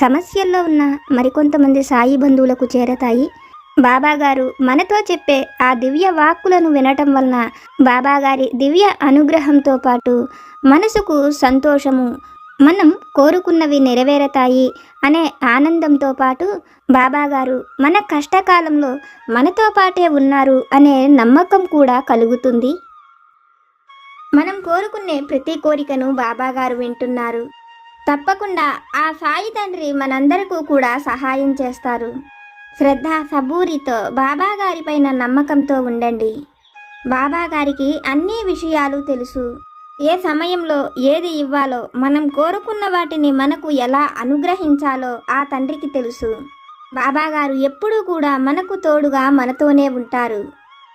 సమస్యల్లో ఉన్న మరికొంతమంది సాయి బంధువులకు చేరతాయి. బాబాగారు మనతో చెప్పే ఆ దివ్య వాక్కులను వినటం వలన బాబాగారి దివ్య అనుగ్రహంతో పాటు మనసుకు సంతోషము మనం కోరుకున్నవి నెరవేరతాయి అనే ఆనందంతో పాటు బాబాగారు మన కష్టకాలంలో మనతో పాటే ఉన్నారు అనే నమ్మకం కూడా కలుగుతుంది. మనం కోరుకునే ప్రతి కోరికను బాబాగారు వింటున్నారు. తప్పకుండా ఆ సాయి తండ్రి మనందరికీ కూడా సహాయం చేస్తారు. శ్రద్ధ సబూరితో బాబాగారిపైన నమ్మకంతో ఉండండి. బాబాగారికి అన్ని విషయాలు తెలుసు. ఏ సమయంలో ఏది ఇవ్వాలో మనం కోరుకున్న వాటిని మనకు ఎలా అనుగ్రహించాలో ఆ తండ్రికి తెలుసు. బాబాగారు ఎప్పుడూ కూడా మనకు తోడుగా మనతోనే ఉంటారు.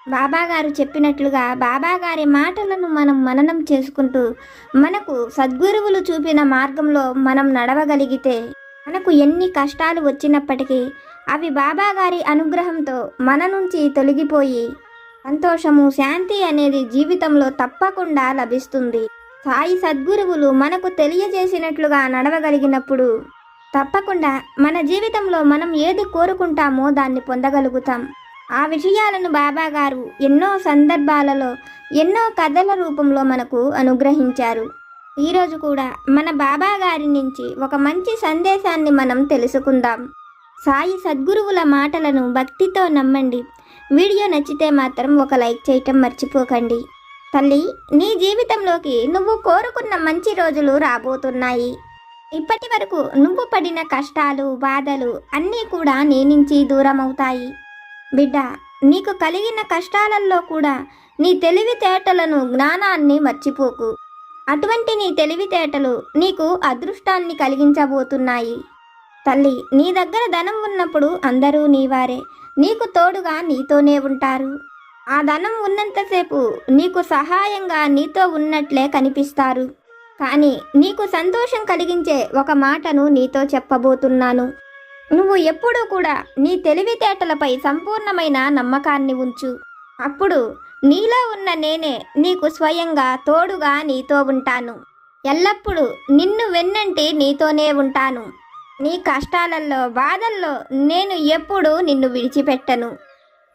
బాబాగారు చెప్పినట్లుగా బాబాగారి మాటలను మనం మననం చేసుకుంటూ మనకు సద్గురువులు చూపిన మార్గంలో మనం నడవగలిగితే మనకు ఎన్ని కష్టాలు వచ్చినప్పటికీ అవి బాబాగారి అనుగ్రహంతో మన నుంచి తొలగిపోయి సంతోషము శాంతి అనేది జీవితంలో తప్పకుండా లభిస్తుంది. సాయి సద్గురువులు మనకు తెలియజేసినట్లుగా నడవగలిగినప్పుడు తప్పకుండా మన జీవితంలో మనం ఏది కోరుకుంటామో దాన్ని పొందగలుగుతాం. ఆ విషయాలను బాబాగారు ఎన్నో సందర్భాలలో ఎన్నో కథల రూపంలో మనకు అనుగ్రహించారు. ఈరోజు కూడా మన బాబా గారి నుంచి ఒక మంచి సందేశాన్ని మనం తెలుసుకుందాం. సాయి సద్గురువుల మాటలను భక్తితో నమ్మండి. వీడియో నచ్చితే మాత్రం ఒక లైక్ చేయటం మర్చిపోకండి. తల్లి నీ జీవితంలోకి నువ్వు కోరుకున్న మంచి రోజులు రాబోతున్నాయి. ఇప్పటి వరకు నువ్వు పడిన కష్టాలు బాధలు అన్నీ కూడా నీ నుంచి దూరం అవుతాయి బిడ్డ నీకు కలిగిన కష్టాలలో కూడా నీ తెలివితేటలను జ్ఞానాన్ని మర్చిపోకు. అటువంటి నీ తెలివితేటలు నీకు అదృష్టాన్ని కలిగించబోతున్నాయి. తల్లి నీ దగ్గర ధనం ఉన్నప్పుడు అందరూ నీవారే. నీకు తోడుగా నీతోనే ఉంటారు. ఆ ధనం ఉన్నంతసేపు నీకు సహాయంగా నీతో ఉన్నట్లే కనిపిస్తారు. కానీ నీకు సంతోషం కలిగించే ఒక మాటను నీతో చెప్పబోతున్నాను. నువ్వు ఎప్పుడూ కూడా నీ తెలివితేటలపై సంపూర్ణమైన నమ్మకాన్ని ఉంచు. అప్పుడు నీలో ఉన్న నేనే నీకు స్వయంగా తోడుగా నీతో ఉంటాను. ఎల్లప్పుడూ నిన్ను వెన్నంటి నీతోనే ఉంటాను. నీ కష్టాలలో బాధల్లో నేను ఎప్పుడూ నిన్ను విడిచిపెట్టను.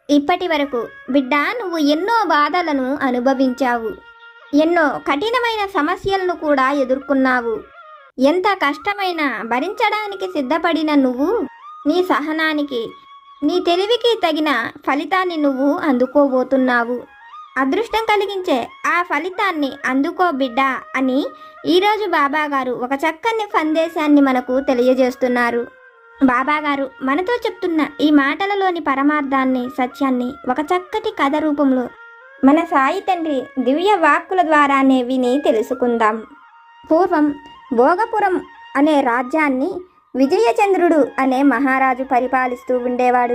ఇప్పటి వరకు బిడ్డ నువ్వు ఎన్నో బాధలను అనుభవించావు. ఎన్నో కఠినమైన సమస్యలను కూడా ఎదుర్కొన్నావు. ఎంత కష్టమైనా భరించడానికి సిద్ధపడిన నువ్వు నీ సహనానికి నీ తెలివికి తగిన ఫలితాన్ని నువ్వు అందుకోబోతున్నావు. అదృష్టం కలిగించే ఆ ఫలితాన్ని అందుకో బిడ్డ అని ఈరోజు బాబాగారు ఒక చక్కని సందేశాన్ని మనకు తెలియజేస్తున్నారు. బాబాగారు మనతో చెప్తున్న ఈ మాటలలోని పరమార్థాన్ని సత్యాన్ని ఒక చక్కటి కథ రూపంలో మన సాయి తండ్రి దివ్య వాక్కుల ద్వారానే విని తెలుసుకుందాం. పూర్వం భోగపురం అనే రాజ్యాన్ని విజయచంద్రుడు అనే మహారాజు పరిపాలిస్తూ ఉండేవాడు.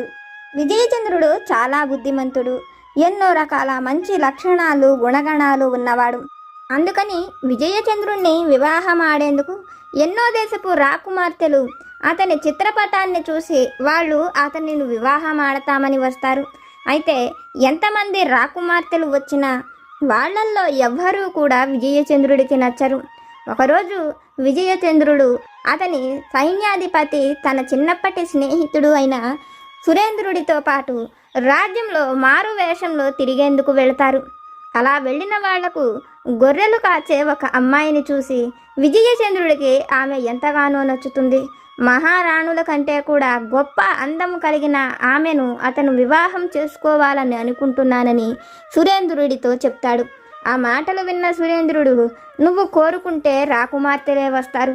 విజయచంద్రుడు చాలా బుద్ధిమంతుడు ఎన్నో రకాల మంచి లక్షణాలు గుణగణాలు ఉన్నవాడు. అందుకని విజయచంద్రుణ్ణి వివాహం ఆడేందుకు ఎన్నో దేశపు రాకుమార్తెలు అతని చిత్రపటాన్ని చూసి వాళ్ళు అతనిని వివాహం ఆడతామని వస్తారు. అయితే ఎంతమంది రాకుమార్తెలు వచ్చినా వాళ్ళల్లో ఎవ్వరూ కూడా విజయచంద్రుడికి నచ్చరు. ఒకరోజు విజయచంద్రుడు అతని సైన్యాధిపతి తన చిన్నప్పటి స్నేహితుడు అయిన సురేంద్రుడితో పాటు రాజ్యంలో మారు వేషంలో తిరిగేందుకు వెళతారు. అలా వెళ్ళిన వాళ్ళకు గొర్రెలు కాచే ఒక అమ్మాయిని చూసి విజయచంద్రుడికి ఆమె ఎంతగానో నచ్చుతుంది. మహారాణుల కంటే కూడా గొప్ప అందం కలిగిన ఆమెను అతను వివాహం చేసుకోవాలని అనుకుంటున్నానని సురేంద్రుడితో చెప్తాడు. ఆ మాటలు విన్న సురేంద్రుడు నువ్వు కోరుకుంటే రాకుమార్తెలే వస్తారు.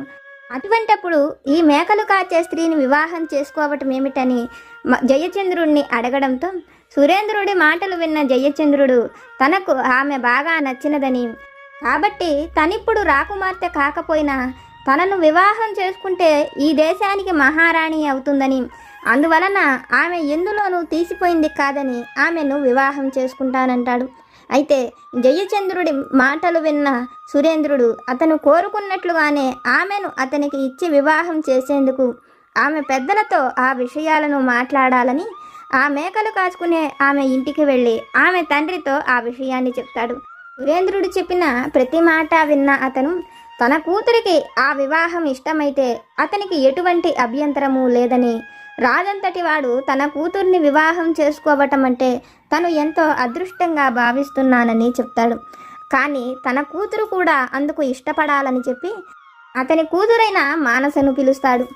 అటువంటప్పుడు ఈ మేకలు కాచే స్త్రీని వివాహం చేసుకోవటం ఏమిటని జయచంద్రుడిని అడగడంతో సురేంద్రుడి మాటలు విన్న జయచంద్రుడు తనకు ఆమె బాగా నచ్చినదని. కాబట్టి తనిప్పుడు రాకుమార్తె కాకపోయినా తనను వివాహం చేసుకుంటే ఈ దేశానికి మహారాణి అవుతుందని. అందువలన ఆమె ఎందులోనూ తీసిపోయింది కాదని ఆమెను వివాహం చేసుకుంటానంటాడు. అయితే జయచంద్రుడి మాటలు విన్న సురేంద్రుడు అతను కోరుకున్నట్లుగానే ఆమెను అతనికి ఇచ్చి వివాహం చేసేందుకు ఆమె పెద్దలతో ఆ విషయాలను మాట్లాడాలని ఆ మేకలు కాచుకునే ఆమె ఇంటికి వెళ్ళి ఆమె తండ్రితో ఆ విషయాన్ని చెప్తాడు. సురేంద్రుడు చెప్పిన ప్రతి మాట విన్న అతను తన కూతురికి ఆ వివాహం ఇష్టమైతే అతనికి ఎటువంటి అభ్యంతరము లేదని రాజంతటి వాడు తన కూతుర్ని వివాహం చేసుకోవటం అంటే తను ఎంతో అదృష్టంగా భావిస్తున్నానని చెప్తాడు. కానీ తన కూతురు కూడా అందుకు ఇష్టపడాలని చెప్పి అతని కూతురైన మానసను పిలుస్తాడు.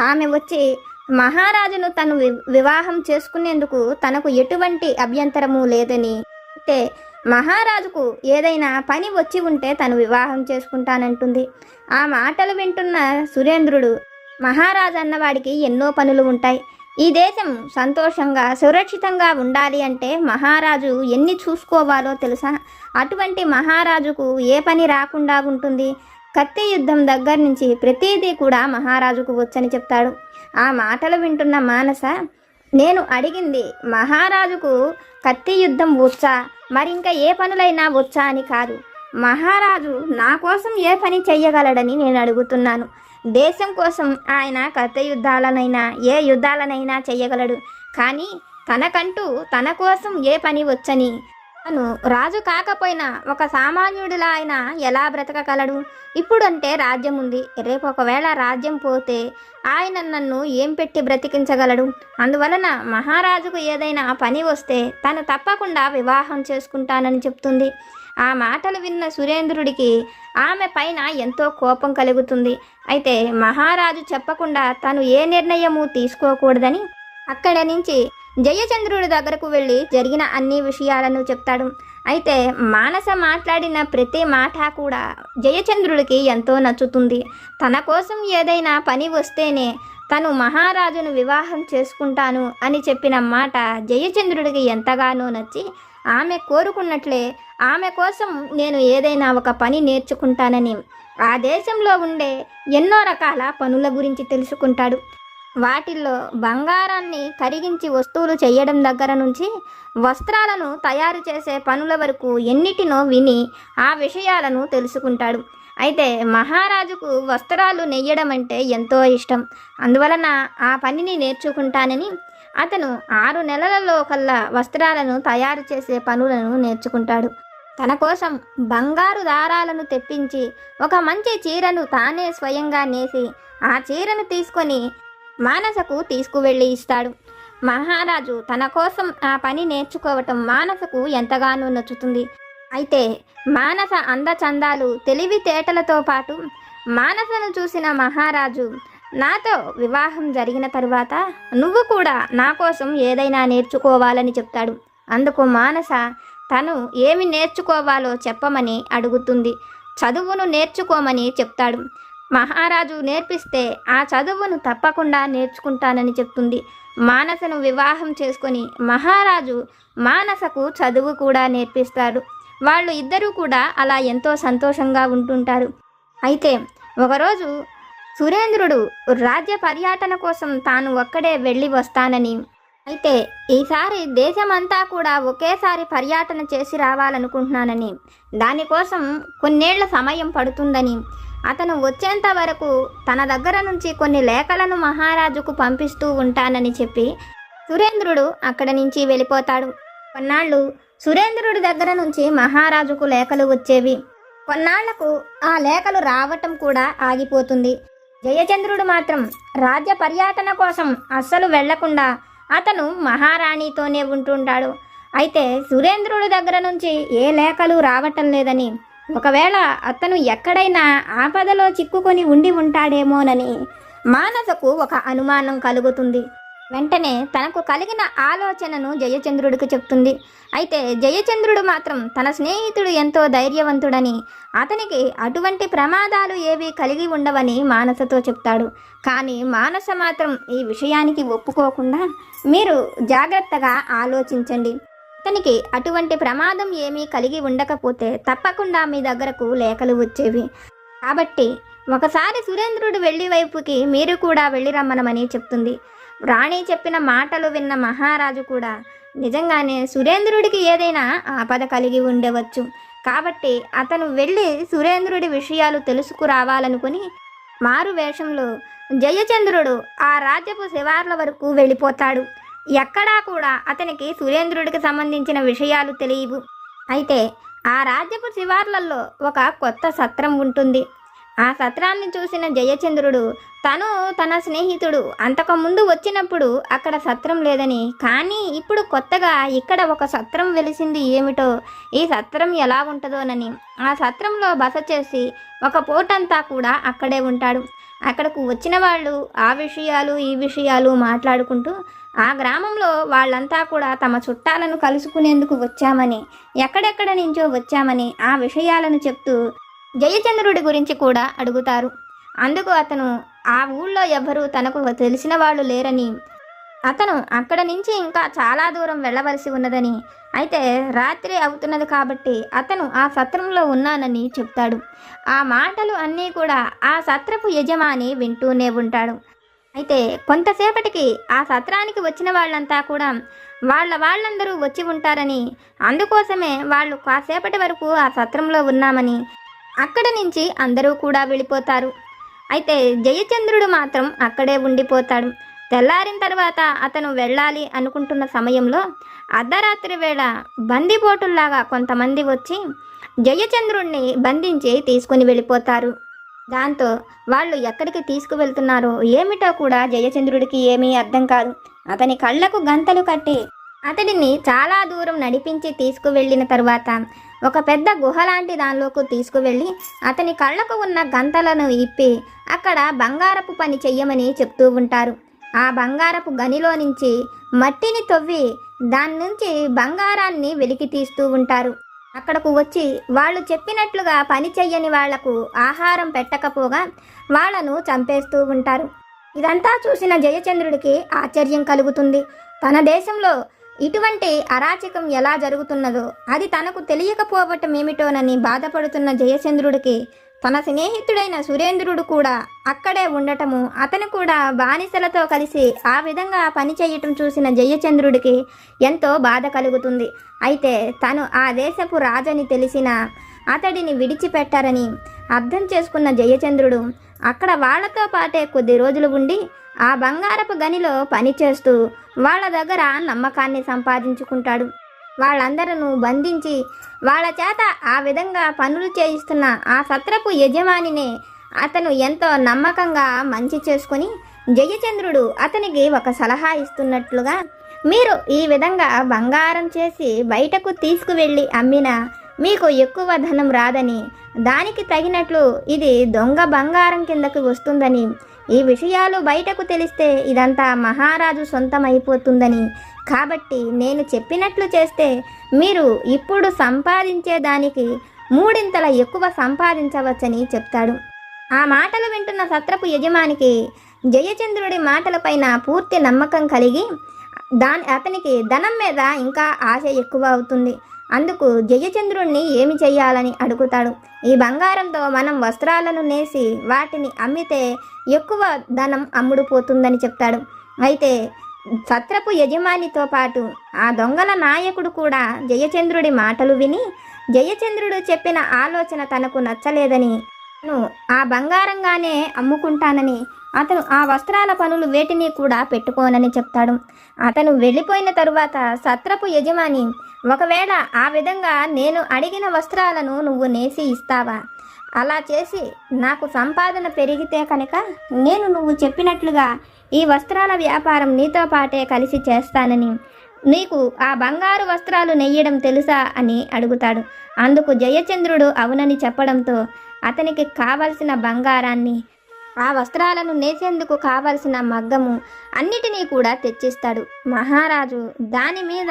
ఆమె వచ్చి మహారాజును తను వి- వివాహం చేసుకునేందుకు తనకు ఎటువంటి అభ్యంతరము లేదని అయితే మహారాజుకు ఏదైనా పని వచ్చి ఉంటే తను వివాహం చేసుకుంటానంటుంది. ఆ మాటలు వింటున్న సురేంద్రుడు మహారాజు అన్నవాడికి ఎన్నో పనులు ఉంటాయి. ఈ దేశం సంతోషంగా సురక్షితంగా ఉండాలి అంటే మహారాజు ఎన్ని చూసుకోవాలో తెలుసా? అటువంటి మహారాజుకు ఏ పని రాకుండా ఉంటుంది. కత్తి యుద్ధం దగ్గర నుంచి ప్రతిదీ కూడా మహారాజుకు వచ్చని చెప్తాడు. ఆ మాటలు వింటున్న మానస నేను అడిగింది మహారాజుకు కత్తి యుద్ధం వచ్చా? మరింకా ఏ పనులైనా వచ్చా అని కాదు. మహారాజు నా కోసం ఏ పని చెయ్యగలడని నేను అడుగుతున్నాను. దేశం కోసం ఆయన కథ యుద్ధాలనైనా ఏ యుద్ధాలనైనా చేయగలడు కానీ తనకంటూ తన కోసం ఏ పని వచ్చని. తను రాజు కాకపోయినా ఒక సామాన్యుడిలా ఆయన ఎలా బ్రతకగలడు? ఇప్పుడంటే రాజ్యం ఉంది రేపు ఒకవేళ రాజ్యం పోతే ఆయన నన్ను ఏం పెట్టి బ్రతికించగలడు? అందువలన మహారాజుకు ఏదైనా పని వస్తే తను తప్పకుండా వివాహం చేసుకుంటానని చెప్తుంది. ఆ మాటలు విన్న సురేంద్రుడికి ఆమె పైన ఎంతో కోపం కలుగుతుంది. అయితే మహారాజు చెప్పకుండా తను ఏ నిర్ణయము తీసుకోకూడదని అక్కడ నుంచి జయచంద్రుడి దగ్గరకు వెళ్ళి జరిగిన అన్ని విషయాలను చెప్తాడు. అయితే మానస మాట్లాడిన ప్రతి మాట కూడా జయచంద్రుడికి ఎంతో నచ్చుతుంది. తన కోసం ఏదైనా పని వస్తేనే తను మహారాజును వివాహం చేసుకుంటాను అని చెప్పిన మాట జయచంద్రుడికి ఎంతగానో నచ్చి ఆమె కోరుకున్నట్లే. ఆమె కోసం నేను ఏదైనా ఒక పని నేర్చుకుంటానని. ఆ దేశంలో ఉండే ఎన్నో రకాల పనుల గురించి తెలుసుకుంటాడు. వాటిల్లో బంగారాన్ని కరిగించి వస్తువులు చేయడం దగ్గర నుంచి వస్త్రాలను తయారు చేసే పనుల వరకు ఎన్నిటినో విని ఆ విషయాలను తెలుసుకుంటాడు. అయితే మహారాజుకు వస్త్రాలు నెయ్యడం అంటే ఎంతో ఇష్టం. అందువలన ఆ పనిని నేర్చుకుంటానని అతను ఆరు నెలలలో కల్లా వస్త్రాలను తయారు చేసే పనులను నేర్చుకుంటాడు. తన కోసం బంగారు దారాలను తెప్పించి ఒక మంచి చీరను తానే స్వయంగా నేసి ఆ చీరను తీసుకొని మానసకు తీసుకువెళ్ళి ఇస్తాడు. మహారాజు తన కోసం ఆ పని నేర్చుకోవటం మానసకు ఎంతగానో నచ్చుతుంది. అయితే మానస అందచందాలు తెలివితేటలతో పాటు మానసను చూసిన మహారాజు నాతో వివాహం జరిగిన తరువాత నువ్వు కూడా నా కోసం ఏదైనా నేర్చుకోవాలని చెప్తాడు. అందుకు మానస తను ఏమి నేర్చుకోవాలో చెప్పమని అడుగుతుంది. చదువును నేర్చుకోమని చెప్తాడు. మహారాజు నేర్పిస్తే ఆ చదువును తప్పకుండా నేర్చుకుంటానని చెప్తుంది. మానసను వివాహం చేసుకొని మహారాజు మానసకు చదువు కూడా నేర్పిస్తాడు. వాళ్ళు ఇద్దరూ కూడా అలా ఎంతో సంతోషంగా ఉంటుంటారు. అయితే ఒకరోజు సురేంద్రుడు రాజ్య పర్యటన కోసం తాను ఒక్కడే వెళ్ళి వస్తానని. అయితే ఈసారి దేశమంతా కూడా ఒకేసారి పర్యటన చేసి రావాలనుకుంటున్నానని. దానికోసం కొన్నేళ్ళ సమయం పడుతుందని. అతను వచ్చేంత వరకు తన దగ్గర నుంచి కొన్ని లేఖలను మహారాజుకు పంపిస్తూ ఉంటానని చెప్పి సురేంద్రుడు అక్కడి నుంచి వెళ్ళిపోతాడు. కొన్నాళ్ళు సురేంద్రుడి దగ్గర నుంచి మహారాజుకు లేఖలు వచ్చేవి. కొన్నాళ్ళకు ఆ లేఖలు రావటం కూడా ఆగిపోతుంది. జయచంద్రుడు మాత్రం రాజ్య పర్యటన కోసం అస్సలు వెళ్ళకుండా అతను మహారాణితోనే ఉంటుంటాడు. అయితే సురేంద్రుడి దగ్గర నుంచి ఏ లేఖలు రావటం లేదని ఒకవేళ అతను ఎక్కడైనా ఆపదలో చిక్కుకొని ఉండి ఉంటాడేమోనని మానసకు ఒక అనుమానం కలుగుతుంది. వెంటనే తనకు కలిగిన ఆలోచనను జయచంద్రుడికి చెప్తుంది. అయితే జయచంద్రుడు మాత్రం తన స్నేహితుడు ఎంతో ధైర్యవంతుడని అతనికి అటువంటి ప్రమాదాలు ఏవి కలిగి ఉండవని మానసతో చెప్తాడు. కానీ మానస మాత్రం ఈ విషయానికి ఒప్పుకోకుండా మీరు జాగ్రత్తగా ఆలోచించండి. అతనికి అటువంటి ప్రమాదం ఏమీ కలిగి ఉండకపోతే తప్పకుండా మీ దగ్గరకు లేఖలు వచ్చేవి. కాబట్టి ఒకసారి సురేంద్రుడు వెళ్ళి వైపుకి మీరు కూడా వెళ్ళి రమ్మనమని చెప్తుంది. రాణి చెప్పిన మాటలు విన్న మహారాజు కూడా నిజంగానే సురేంద్రుడికి ఏదైనా ఆపద కలిగి ఉండవచ్చు. కాబట్టి అతను వెళ్ళి సురేంద్రుడి విషయాలు తెలుసుకురావాలనుకుని మారు వేషంలో జయచంద్రుడు ఆ రాజ్యపు శివార్ల వరకు వెళ్ళిపోతాడు. ఎక్కడా కూడా అతనికి సురేంద్రుడికి సంబంధించిన విషయాలు తెలియవు. అయితే ఆ రాజ్యపు శివార్లలో ఒక కొత్త సత్రం ఉంటుంది. ఆ సత్రాన్ని చూసిన జయచంద్రుడు తను తన స్నేహితుడు అంతకుముందు వచ్చినప్పుడు అక్కడ సత్రం లేదని కానీ ఇప్పుడు కొత్తగా ఇక్కడ ఒక సత్రం వెలిసింది ఏమిటో ఈ సత్రం ఎలా ఉంటుందోనని. ఆ సత్రంలో బస చేసి ఒక పూటంతా కూడా అక్కడే ఉంటాడు. అక్కడకు వచ్చిన వాళ్ళు ఆ విషయాలు ఈ విషయాలు మాట్లాడుకుంటూ ఆ గ్రామంలో వాళ్ళంతా కూడా తమ చుట్టాలను కలుసుకునేందుకు వచ్చామని ఎక్కడెక్కడ నుంచో వచ్చామని ఆ విషయాలను చెప్తూ జయచంద్రుడి గురించి కూడా అడుగుతారు. అందుకు అతను ఆ ఊళ్ళో ఎవ్వరూ తనకు తెలిసిన వాళ్ళు లేరని అతను అక్కడ నుంచి ఇంకా చాలా దూరం వెళ్ళవలసి ఉన్నదని అయితే రాత్రి అవుతున్నది కాబట్టి అతను ఆ సత్రంలో ఉన్నానని చెప్తాడు. ఆ మాటలు అన్నీ కూడా ఆ సత్రపు యజమాని వింటూనే ఉంటాడు. అయితే కొంతసేపటికి ఆ సత్రానికి వచ్చిన వాళ్ళంతా కూడా వాళ్ళ వాళ్ళందరూ వచ్చి ఉంటారని అందుకోసమే వాళ్ళు కాసేపటి వరకు ఆ సత్రంలో ఉన్నామని అక్కడ నుంచి అందరూ కూడా వెళ్ళిపోతారు. అయితే జయచంద్రుడు మాత్రం అక్కడే ఉండిపోతాడు. తెల్లారిన తర్వాత అతను వెళ్ళాలి అనుకుంటున్న సమయంలో అర్ధరాత్రి వేళ బందిపోటుల్లాగా కొంతమంది వచ్చి జయచంద్రుణ్ణి బంధించి తీసుకుని వెళ్ళిపోతారు. దాంతో వాళ్ళు ఎక్కడికి తీసుకువెళ్తున్నారో ఏమిటో కూడా జయచంద్రుడికి ఏమీ అర్థం కాదు. అతని కళ్ళకు గంతలు కట్టి అతడిని చాలా దూరం నడిపించి తీసుకువెళ్ళిన తర్వాత ఒక పెద్ద గుహ లాంటి దానిలోకి తీసుకువెళ్ళి అతని కళ్ళకు ఉన్న గంతలను ఇప్పి అక్కడ బంగారపు పని చెయ్యమని చెప్తూ ఉంటారు. ఆ బంగారపు గనిలో నుంచి మట్టిని తవ్వి దాని నుంచి బంగారాన్ని వెలికి తీస్తూ ఉంటారు. అక్కడకు వచ్చి వాళ్ళు చెప్పినట్లుగా పని చెయ్యని వాళ్ళకు ఆహారం పెట్టకపోగా వాళ్ళను చంపేస్తూ ఉంటారు. ఇదంతా చూసిన జయచంద్రుడికి ఆశ్చర్యం కలుగుతుంది. తన దేశంలో ఇటువంటి అరాచకం ఎలా జరుగుతున్నదో అది తనకు తెలియకపోవటం ఏమిటోనని బాధపడుతున్న జయచంద్రుడికి తన స్నేహితుడైన సురేంద్రుడు కూడా అక్కడే ఉండటము అతను కూడా బానిసలతో కలిసి ఆ విధంగా పని చేయటం చూసిన జయచంద్రుడికి ఎంతో బాధ కలుగుతుంది. అయితే తను ఆ దేశపు రాజని తెలిసిన అతడిని విడిచిపెట్టారని అర్థం చేసుకున్న జయచంద్రుడు అక్కడ వాళ్ళతో పాటే కొద్ది రోజులు ఉండి ఆ బంగారపు గనిలో పనిచేస్తూ వాళ్ళ దగ్గర నమ్మకాన్ని సంపాదించుకుంటాడు. వాళ్ళందరూ బంధించి వాళ్ళ చేత ఆ విధంగా పనులు చేయిస్తున్న ఆ సత్రపు యజమానినే అతను ఎంతో నమ్మకంగా మంచి చేసుకుని జయచంద్రుడు అతనికి ఒక సలహా ఇస్తున్నట్లుగా మీరు ఈ విధంగా బంగారం చేసి బయటకు తీసుకువెళ్ళి అమ్మినా మీకు ఎక్కువ ధనం రాదని దానికి తగినట్లు ఇది దొంగ బంగారం కిందకి వస్తుందని ఈ విషయాలు బయటకు తెలిస్తే ఇదంతా మహారాజు సొంతమైపోతుందని. కాబట్టి నేను చెప్పినట్లు చేస్తే మీరు ఇప్పుడు సంపాదించే దానికి మూడింతల ఎక్కువ సంపాదించవచ్చని చెప్తాడు. ఆ మాటలు వింటున్న సత్రపు యజమానికి జయచంద్రుడి మాటలపైన పూర్తి నమ్మకం కలిగి దాని అతనికి ధనం మీద ఇంకా ఆశ ఎక్కువ అవుతుంది. అందుకు జయచంద్రుణ్ణి ఏమి చెయ్యాలని అడుగుతాడు? ఈ బంగారంతో మనం వస్త్రాలను నేసి వాటిని అమ్మితే ఎక్కువ ధనం అమ్ముడుపోతుందని చెప్తాడు. అయితే సత్రపు యజమానితో పాటు ఆ దొంగల నాయకుడు కూడా జయచంద్రుడి మాటలు విని జయచంద్రుడు చెప్పిన ఆలోచన తనకు నచ్చలేదని ఆ బంగారంగానే అమ్ముకుంటానని అతను ఆ వస్త్రాల పనులు వేటిని కూడా పెట్టుకోనని చెప్తాడు. అతను వెళ్ళిపోయిన తరువాత సత్రపు యజమాని ఒకవేళ ఆ విధంగా నేను అడిగిన వస్త్రాలను నువ్వు నేసి ఇస్తావా? అలా చేసి నాకు సంపాదన పెరిగితే కనుక నేను నువ్వు చెప్పినట్లుగా ఈ వస్త్రాల వ్యాపారం నీతో పాటే కలిసి చేస్తానని నీకు ఆ బంగారు వస్త్రాలు నెయ్యడం తెలుసా? అని అడుగుతాడు. అందుకు జయచంద్రుడు అవునని చెప్పడంతో అతనికి కావలసిన బంగారాన్ని ఆ వస్త్రాలను నేసేందుకు కావలసిన మగ్గము అన్నిటినీ కూడా తెచ్చిస్తాడు. మహారాజు దాని మీద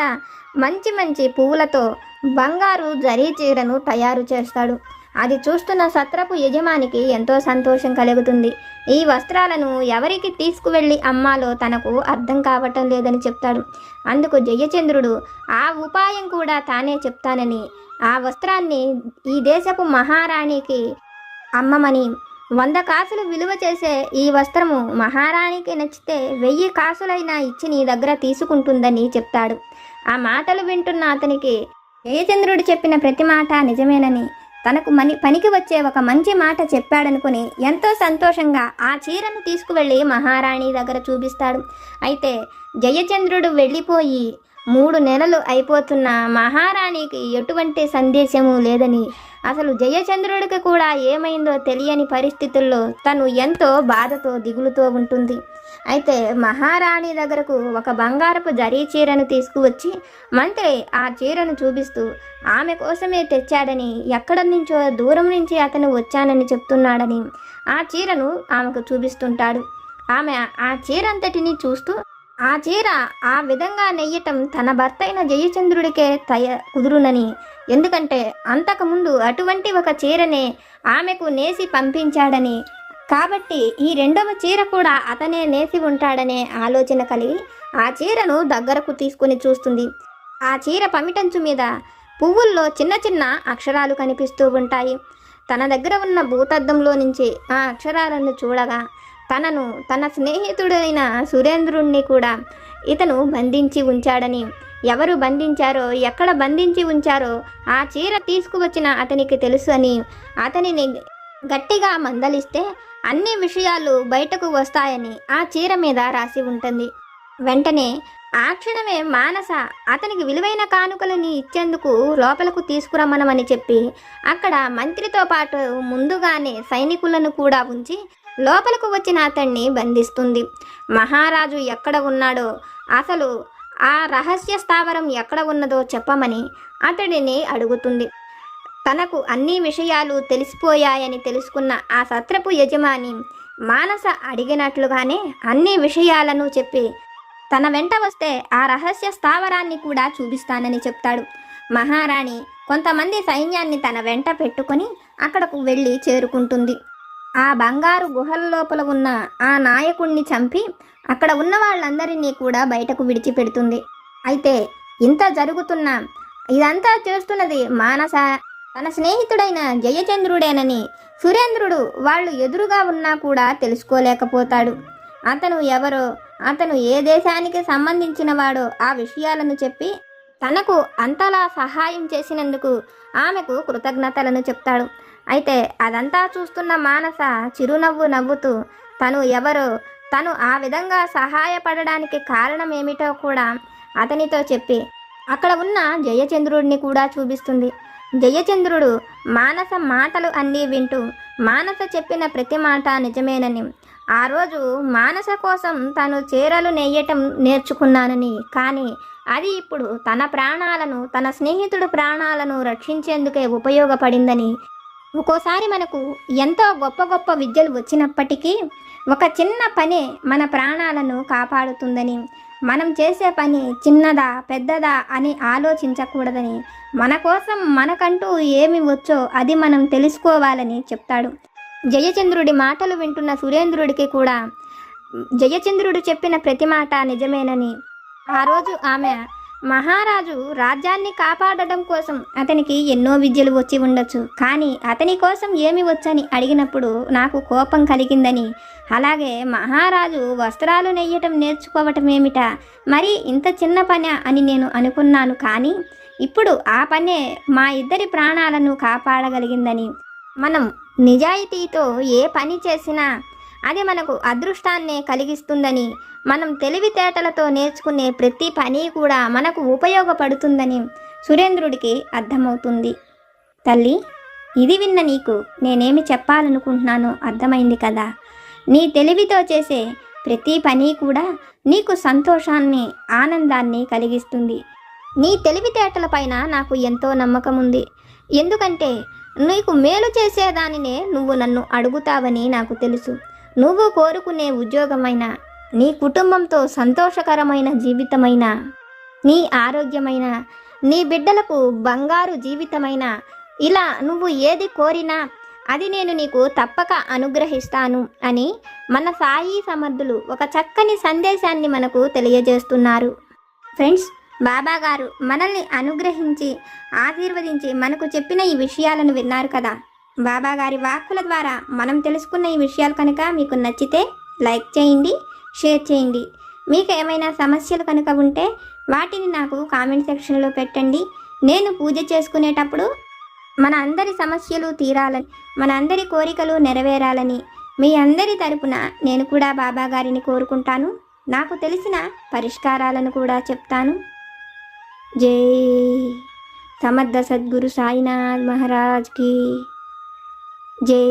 మంచి మంచి పువ్వులతో బంగారు జరీ చీరను తయారు చేస్తాడు. అది చూస్తున్న సత్రపు యజమానికి ఎంతో సంతోషం కలుగుతుంది. ఈ వస్త్రాలను ఎవరికి తీసుకువెళ్ళి అమ్మాలో తనకు అర్థం కావటం లేదని చెప్తాడు. అందుకు జయచంద్రుడు ఆ ఉపాయం కూడా తానే చెప్తానని ఆ వస్త్రాన్ని ఈ దేశపు మహారాణికి అమ్మమని వంద కాసులు విలువ చేసే ఈ వస్త్రము మహారాణికి నచ్చితే వెయ్యి కాసులైనా ఇచ్చి నీ దగ్గర తీసుకుంటుందని చెప్తాడు. ఆ మాటలు వింటున్న అతనికి జయచంద్రుడు చెప్పిన ప్రతి మాట నిజమేనని తనకు మని పనికి వచ్చే ఒక మంచి మాట చెప్పాడనుకుని ఎంతో సంతోషంగా ఆ చీరను తీసుకువెళ్ళి మహారాణి దగ్గర చూపిస్తాడు. అయితే జయచంద్రుడు వెళ్ళిపోయి మూడు నెలలు అయిపోతున్న మహారాణికి ఎటువంటి సందేశము లేదని. అసలు జయచంద్రుడికి కూడా ఏమైందో తెలియని పరిస్థితుల్లో తను ఎంతో బాధతో దిగులుతో ఉంటుంది. అయితే మహారాణి దగ్గరకు ఒక బంగారపు జరీ చీరను తీసుకువచ్చి మంత్రి ఆ చీరను చూపిస్తూ ఆమె కోసమే తెచ్చాడని ఎక్కడి నుంచో దూరం నుంచి అతను వచ్చానని చెప్తున్నాడని ఆ చీరను ఆమెకు చూపిస్తుంటాడు. ఆమె ఆ చీరంతటిని చూస్తూ ఆ చీర ఆ విధంగా నెయ్యటం తన భర్త అయిన జయచంద్రుడికే తయ కుదురునని. ఎందుకంటే అంతకుముందు అటువంటి ఒక చీరనే ఆమెకు నేసి పంపించాడని. కాబట్టి ఈ రెండవ చీర కూడా అతనే నేసి ఉంటాడనే ఆలోచన కలిగి ఆ చీరను దగ్గరకు తీసుకుని చూస్తుంది. ఆ చీర పమిటంచు మీద పువ్వుల్లో చిన్న చిన్న అక్షరాలు కనిపిస్తూ ఉంటాయి. తన దగ్గర ఉన్న భూతద్దంలో నుంచి ఆ అక్షరాలను చూడగా తనను తన స్నేహితుడైన సురేంద్రుణ్ణి కూడా ఇతను బంధించి ఉంచాడని. ఎవరు బంధించారో ఎక్కడ బంధించి ఉంచారో ఆ చీర తీసుకువచ్చిన అతనికి తెలుసు అని. అతనిని గట్టిగా మందలిస్తే అన్ని విషయాలు బయటకు వస్తాయని ఆ చీర మీద రాసి ఉంటుంది. వెంటనే ఆ క్షణమే మానస అతనికి విలువైన కానుకలని ఇచ్చేందుకు లోపలకు తీసుకురమ్మనమని చెప్పి అక్కడ మంత్రితో పాటు ముందుగానే సైనికులను కూడా ఉంచి లోపలకు వచ్చిన అతన్ని బంధిస్తుంది. మహారాజు ఎక్కడ ఉన్నాడో అసలు ఆ రహస్య స్థావరం ఎక్కడ ఉన్నదో చెప్పమని అతడిని అడుగుతుంది. తనకు అన్ని విషయాలు తెలిసిపోయాయని తెలుసుకున్న ఆ సత్రపు యజమాని మానస అడిగినట్లుగానే అన్ని విషయాలను చెప్పి తన వెంట వస్తే ఆ రహస్య స్థావరాన్ని కూడా చూపిస్తానని చెప్తాడు. మహారాణి కొంతమంది సైన్యాన్ని తన వెంట పెట్టుకొని అక్కడకు వెళ్ళి చేరుకుంటుంది. ఆ బంగారు గుహల లోపల ఉన్న ఆ నాయకుణ్ణి చంపి అక్కడ ఉన్న వాళ్ళందరినీ కూడా బయటకు విడిచిపెడుతుంది. అయితే ఇంత జరుగుతున్న ఇదంతా చేస్తున్నది మానస తన స్నేహితుడైన జయచంద్రుడేనని సురేంద్రుడు వాళ్ళు ఎదురుగా ఉన్నా కూడా తెలుసుకోలేకపోతాడు. అతను ఎవరో అతను ఏ దేశానికి సంబంధించినవాడో ఆ విషయాలను చెప్పి తనకు అంతలా సహాయం చేసినందుకు ఆమెకు కృతజ్ఞతలను చెప్తాడు. అయితే అదంతా చూస్తున్న మానస చిరునవ్వు నవ్వుతూ తను ఎవరో తను ఆ విధంగా సహాయపడడానికి కారణం ఏమిటో కూడా అతనితో చెప్పి అక్కడ ఉన్న జయచంద్రుడిని కూడా చూపిస్తుంది. జయచంద్రుడు మానస మాటలు అన్నీ వింటూ మానస చెప్పిన ప్రతి మాట నిజమేనని ఆ రోజు మానస కోసం తను చీరలు నెయ్యటం నేర్చుకున్నానని కానీ అది ఇప్పుడు తన ప్రాణాలను తన స్నేహితుడు ప్రాణాలను రక్షించేందుకే ఉపయోగపడిందని ఒక్కోసారి మనకు ఎంతో గొప్ప గొప్ప విద్యలు వచ్చినప్పటికీ ఒక చిన్న పనే మన ప్రాణాలను కాపాడుతుందని మనం చేసే పని చిన్నదా పెద్దదా అని ఆలోచించకూడదని మన కోసం మనకంటూ ఏమి వచ్చో అది మనం తెలుసుకోవాలని చెప్తాడు. జయచంద్రుడి మాటలు వింటున్న సురేంద్రుడికి కూడా జయచంద్రుడు చెప్పిన ప్రతి మాట నిజమేనని ఆ రోజు ఆమె మహారాజు రాజ్యాన్ని కాపాడడం కోసం అతనికి ఎన్నో విద్యలు వచ్చి ఉండొచ్చు. కానీ అతని కోసం ఏమి వచ్చని అడిగినప్పుడు నాకు కోపం కలిగిందని. అలాగే మహారాజు వస్త్రాలు నెయ్యటం నేర్చుకోవటం ఏమిట మరి ఇంత చిన్న పని అని నేను అనుకున్నాను కానీ ఇప్పుడు ఆ పనే మా ఇద్దరి ప్రాణాలను కాపాడగలిగిందని. మనం నిజాయితీతో ఏ పని చేసినా అది మనకు అదృష్టాన్నే కలిగిస్తుందని మనం తెలివితేటలతో నేర్చుకునే ప్రతి పని కూడా మనకు ఉపయోగపడుతుందని సురేంద్రుడికి అర్థమవుతుంది. తల్లి ఇది విన్న నీకు నేనేమి చెప్పాలనుకుంటున్నానో అర్థమైంది కదా. నీ తెలివితో చేసే ప్రతి పని కూడా నీకు సంతోషాన్ని ఆనందాన్ని కలిగిస్తుంది. నీ తెలివితేటలపైన నాకు ఎంతో నమ్మకం ఉంది ఎందుకంటే నీకు మేలు చేసేదానినే నువ్వు నన్ను అడుగుతావని నాకు తెలుసు. నువ్వు కోరుకునే ఉద్యోగమైన నీ కుటుంబంతో సంతోషకరమైన జీవితమైన నీ ఆరోగ్యమైన నీ బిడ్డలకు బంగారు జీవితమైన ఇలా నువ్వు ఏది కోరినా అది నేను నీకు తప్పక అనుగ్రహిస్తాను అని మన సాయి సమర్థులు ఒక చక్కని సందేశాన్ని మనకు తెలియజేస్తున్నారు. ఫ్రెండ్స్ బాబా గారు మనల్ని అనుగ్రహించి ఆశీర్వదించి మనకు చెప్పిన ఈ విషయాలను విన్నారు కదా. బాబా గారి వాక్కుల ద్వారా మనం తెలుసుకున్న ఈ విషయాలు కనుక మీకు నచ్చితే లైక్ చేయండి షేర్ చేయండి. మీకు ఏమైనా సమస్యలు కనుక ఉంటే వాటిని నాకు కామెంట్ సెక్షన్లో పెట్టండి. నేను పూజ చేసుకునేటప్పుడు మన అందరి సమస్యలు తీరాలని మన అందరి కోరికలు నెరవేరాలని మీ అందరి తరపున నేను కూడా బాబా గారిని కోరుకుంటాను. నాకు తెలిసిన పరిష్కారాలను కూడా చెప్తాను. జై సమర్థ సద్గురు సాయినాథ్ మహారాజ్కి జై